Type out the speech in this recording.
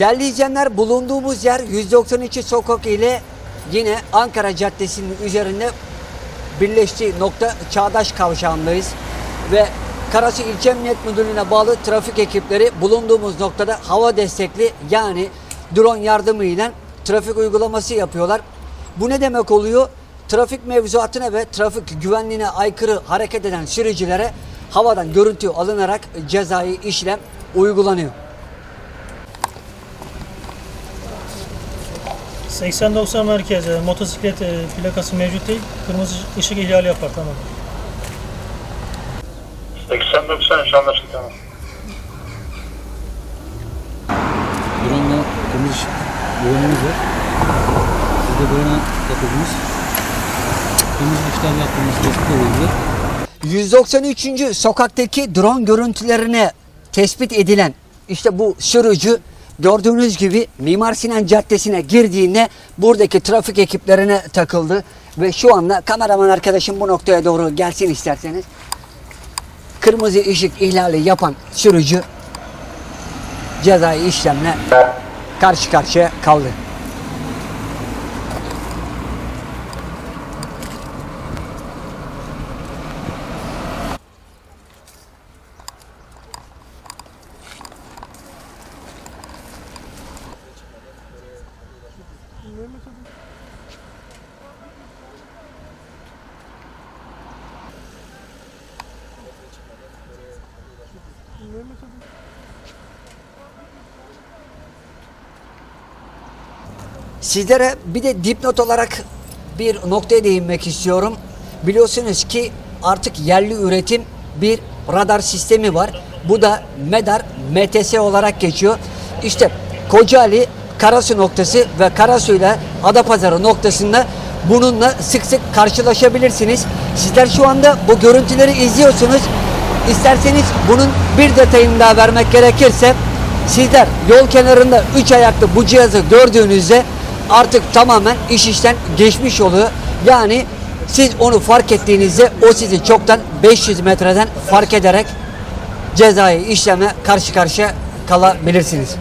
İzleyenler bulunduğumuz yer 192 sokak ile yine Ankara Caddesi'nin üzerinde birleştiği nokta Çağdaş Kavşağı'ndayız. Ve Karasu İlçe Emniyet Müdürlüğü'ne bağlı trafik ekipleri bulunduğumuz noktada hava destekli yani drone yardımıyla trafik uygulaması yapıyorlar. Bu ne demek oluyor? Trafik mevzuatına ve trafik güvenliğine aykırı hareket eden sürücülere havadan görüntü alınarak cezai işlem uygulanıyor. 80-90 merkez e, motosiklet e, plakası mevcut değil. Kırmızı ışık ihlali yapar tamam. 80-90 iş anlaştık tamam. Drone'la kırmızı ışık güvenimiz var. Biz de drone'a takıldınız. Kırmızı ışıklar yaptığımız tespit edildi. 193. sokaktaki drone görüntülerine tespit edilen işte bu sürücü gördüğünüz gibi Mimar Sinan Caddesi'ne girdiğinde buradaki trafik ekiplerine takıldı ve şu anda kameraman arkadaşım bu noktaya doğru gelsin isterseniz. Kırmızı ışık ihlali yapan sürücü cezai işlemle karşı karşıya kaldı. Sizlere bir de dipnot olarak bir noktaya değinmek istiyorum. Biliyorsunuz ki artık yerli üretim bir radar sistemi var. Bu da MEDAR MTS olarak geçiyor. İşte Kocaeli Karasu noktası ve Karasu ile Adapazarı noktasında bununla sık sık karşılaşabilirsiniz. Sizler şu anda bu görüntüleri izliyorsunuz. İsterseniz bunun bir detayını daha vermek gerekirse sizler yol kenarında 3 ayaklı bu cihazı gördüğünüzde artık tamamen iş işten geçmiş oluyor. Yani siz onu fark ettiğinizde o sizi çoktan 500 metreden fark ederek cezai işleme karşı karşıya kalabilirsiniz.